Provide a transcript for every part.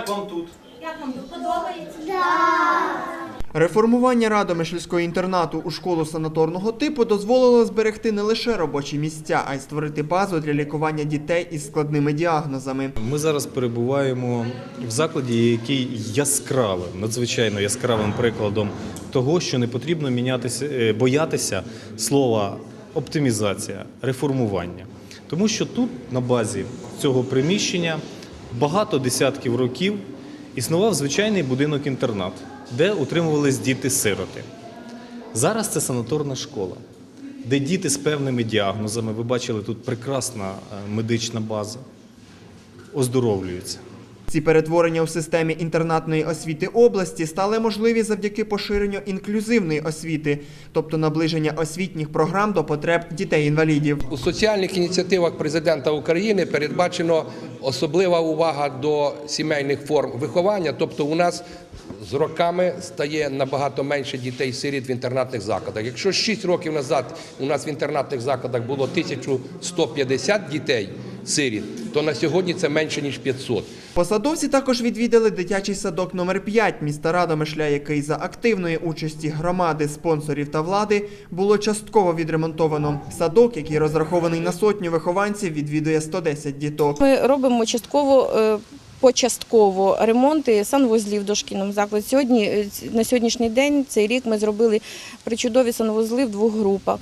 Як вам тут? Як вам тут подобається? Реформування Радомишльського інтернату у школу санаторного типу дозволило зберегти не лише робочі місця, а й створити базу для лікування дітей із складними діагнозами. Ми зараз перебуваємо в закладі, який яскравим, надзвичайно яскравим прикладом того, що не потрібно мінятися, е, боятися слова оптимізація, реформування. Тому що тут, на базі цього приміщення, багато десятків років існував звичайний будинок-інтернат, де утримувались діти-сироти. Зараз це санаторна школа, де діти з певними діагнозами, ви бачили, тут прекрасна е, медична база, оздоровлюються. Ці перетворення у системі інтернатної освіти області стали можливі завдяки поширенню інклюзивної освіти, тобто наближення освітніх програм до потреб дітей-інвалідів. У соціальних ініціативах президента України передбачено особлива увага до сімейних форм виховання. Тобто, у нас з роками стає набагато менше дітей-сиріт в інтернатних закладах. Якщо 6 років назад у нас в інтернатних закладах було 1150 дітей сиріт, то на сьогодні це менше ніж 500. Посадовці також відвідали дитячий садок номер 5 міста Радомишля, який за активної участі громади, спонсорів та влади було частково відремонтовано. Садок, який розрахований на сотню вихованців, відвідує 110 діток. Ми робимо частково. е, Почастково ремонти санвузлів в дошкільному закладі. Сьогодні е, на сьогоднішній день цей рік ми зробили причудові санвузли в двох групах.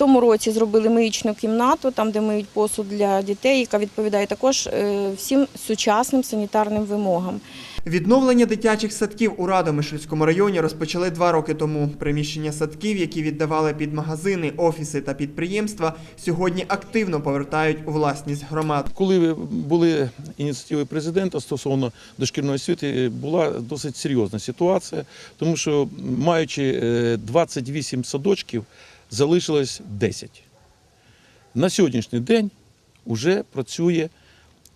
Тому році зробили миючну кімнату, там де миють посуд для дітей, яка відповідає також е, всім сучасним санітарним вимогам. Відновлення дитячих садків у Радомишльському районі розпочали два роки тому. Приміщення садків, які віддавали під магазини, офіси та підприємства, сьогодні активно повертають у власність громад. Коли були ініціативи президента стосовно дошкільної освіти, була досить серйозна ситуація, тому що маючи е, 28 садочків, залишилось 10. На сьогоднішній день вже працює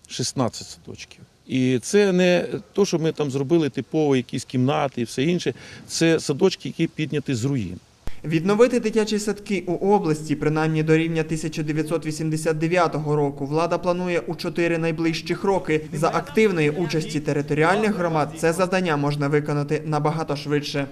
16 садочків. І це не то, що ми там зробили типово якісь кімнати і все інше. Це садочки, які підняті з руїн. Відновити дитячі садки у області, принаймні до рівня 1989 року, влада планує у чотири найближчих роки. За активної участі територіальних громад це завдання можна виконати набагато швидше.